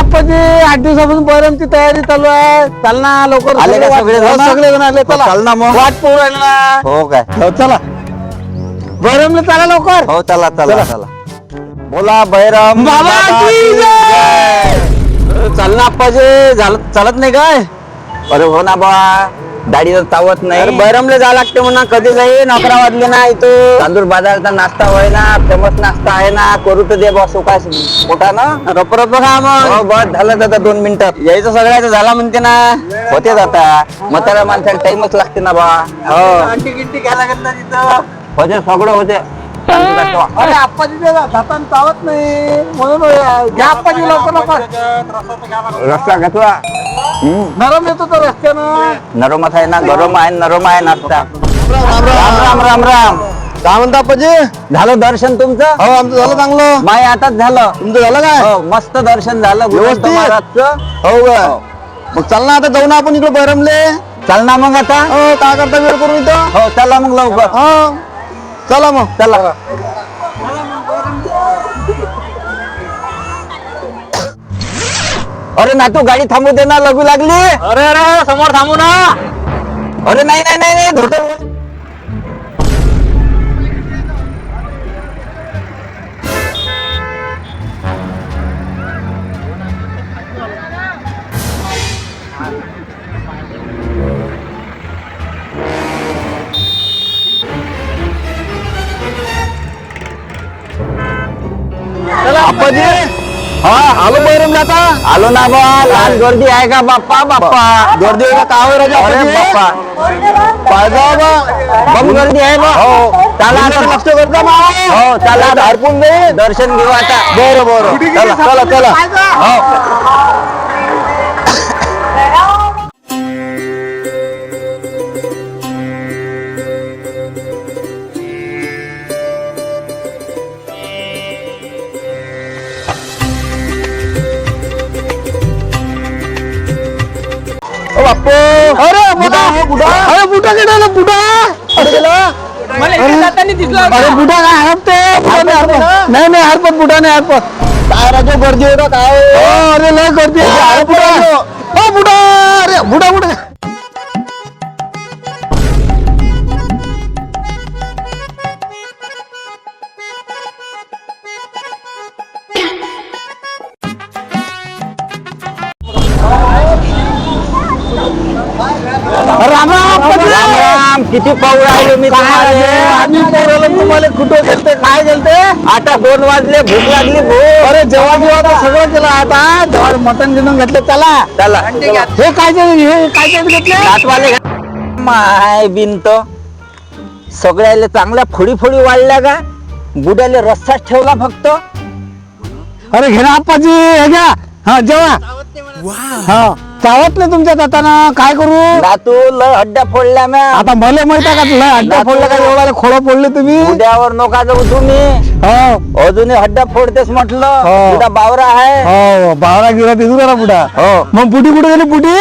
आप्पाजी आठ दिवसापासून बरमची तयारी चालू आहे. चाल ना लवकर आले का सगळे हो, जण? सगळे जण आले चला. चाल ना मग. वाट पोहू राहिली. ना हो काय? हो, चला. बरमला चला लवकर. हो चला चला चला. बोला बैरम बाबा की जय. ना आप्पाजी झालं चालत नाही काय? अरे हो ना बा. दाढीला तावत नाही. बैरमले जा लागते म्हणा कधी जाई नकरा वाजले ना इथं. तांदूळ बाजाराचा नाश्ता होय ना फेमस नाश्ता आहे ना करू तर दे बस काय मोठा ना? रप रप खा मग. हो बस झालं आता दोन मिनिटात यायचं सगळ्याचं झाला म्हणते ना. होते आता. म्हातारा माणसाला टाइमच लागते ना बा. हो. होते सगळं होते. अरे आप्पाजी चावत नाही. म्हणून घ्या आप्पाजी लवकर लवकर. रस्ता घेतला. नरम येतो तो रस्त्यानं. नरमच आहे ना गरम आहे नरम आहे नाश्ता. राम राम राम. राम काय म्हणता आप्पाजी? झालं दर्शन तुमचं? हो आमचं झालं चांगलं. माय आताच झालं. तुमचं झालं काय? हो मस्त दर्शन झालं गुरुदत्त व्यवस्थित? महाराजचं हो का मग चल ना आता जाऊ ना आपण इकडे बैरमले. चल ना मग आता. हो काय करता वेळ करू इथं? हो चला मग लवकर. हो. चला मग. चला. अरे ना तू गाडी थांबू दे ना लगू लागली. अरे अरे समोर थांबू ना. अरे नाही नाही नाही नाही धोतर हा आलो बैरम जाता आलो ना बा लहान गर्दी आहे का बाप्पा बाप्पा? गर्दी आहे का? काय राजा अरे? बाप्पा. पाहिजे बा बम गर्दी आहे बा. हो. चला आता लक्ष करता मा हो चला आता. हरपून दे. दर्शन घेऊ आता. बरं बरं. चला चला चला. हो. बाप्पो. अरे बुडा. बुडा अरे बुडा गेला बुडा. अरे गेला. अरे. बुडा काय हरपते बुडा नाही हरपत नाही नाही हरपत बुडा नाही हरपत काय राजा गर्दी का काय? हो अरे लय गर्दी अरे बुडा. अरे बुडा बुडा. किती पाऊल राहिले मी तुम्हाला? आम्ही पोराला तुम्हाला कुठं गेलते? काय गेलते? आता दोन वाजले भूक लागली भूक. अरे जेव्हा जेव्हा सगळं केलं आता जेव्हा मटण गिटन घेतलं चला. चला. हे काय ते- हे काय ते घेतले? दातवाले माय बिनत सगळ्याले चांगल्या फोडी फोडी वाढल्या का? बुड्याले रस्साच ठेवला फक्त. अरे घे ना आप्पाजी हे घ्या. हा जेव्हा हा. चावत नाही तुमच्या दाताना काय करू? दातू लय हड्ड्या फोडल्या म्या. आता मला माहीत आहे का तुला अड्डा फोडला का? एवढा खोडा फोडले तुम्ही? बुड्यावर नका जाऊ तुम्ही. हो. अजूनही हड्ड्या फोडतेस म्हटलं. हो. बुडा बावरा आहे. हो बारा गिरा तिथून करा बुडा हो. मग बुडी कुठे गेली बुडी?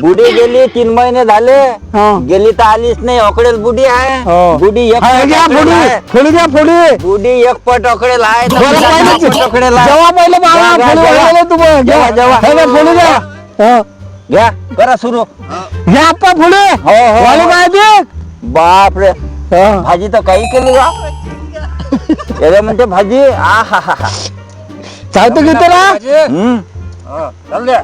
बुडी गेली तीन महिने झाले. हा. गेली तर आलीच नाही अकडेल बुडी आहे. हो. बुडी एक हा, हे घ्या पट फोडी आहे. फोडी घ्या फोडी. बुडी एक पट अकडेल आहे. तर जेव्हा बुडा पाहिलं पट अकडेल आहे. जेव्हा पाहिलं बाबा घ्या, फोडी जेव्हा. वाजवलं तुम्ही. घ्या. जेव्हा, जेव्हा. हे घ्या, फोडी घ्या हो. घ्या करा सुरू. घ्या आप्पा फोडी हो, हो. वाली काय ते? बाप रे हा. भाजी तर काही केली का? याला म्हणते भाजी आ हा हा हा. चालतं घेते ना हम्म. अरे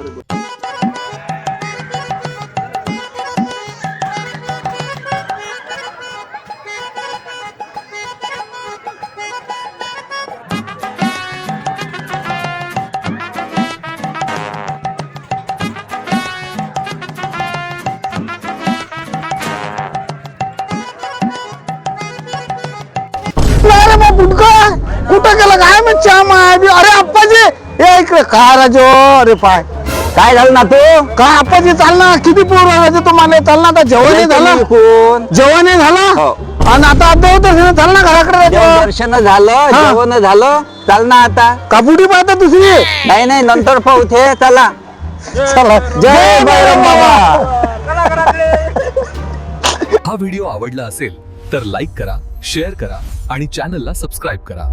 कुठं गेला? काय मग चहा माय बी- अरे आप्पाजी! ये इकडे काय राजो अरे पाय. काय झालं ना तू काय आप्पाजी चाल ना. किती पोर राहायचे तुम्हाला? चाल ना आता. जेवण झालं. कोण? जेवण झालं? हो. आणि आता आता होत चाल ना घराकडे. दर्शन झालं हा. जेवण झालं. चाल ना आता. कापुटी पाहता दुसरी? नाही नाही नंतर पाहू थे चला. चला. जय बैरम बाबा. हा व्हिडिओ आवडला असेल तर लाईक करा शेअर करा आणि चॅनलला सबस्क्राईब करा.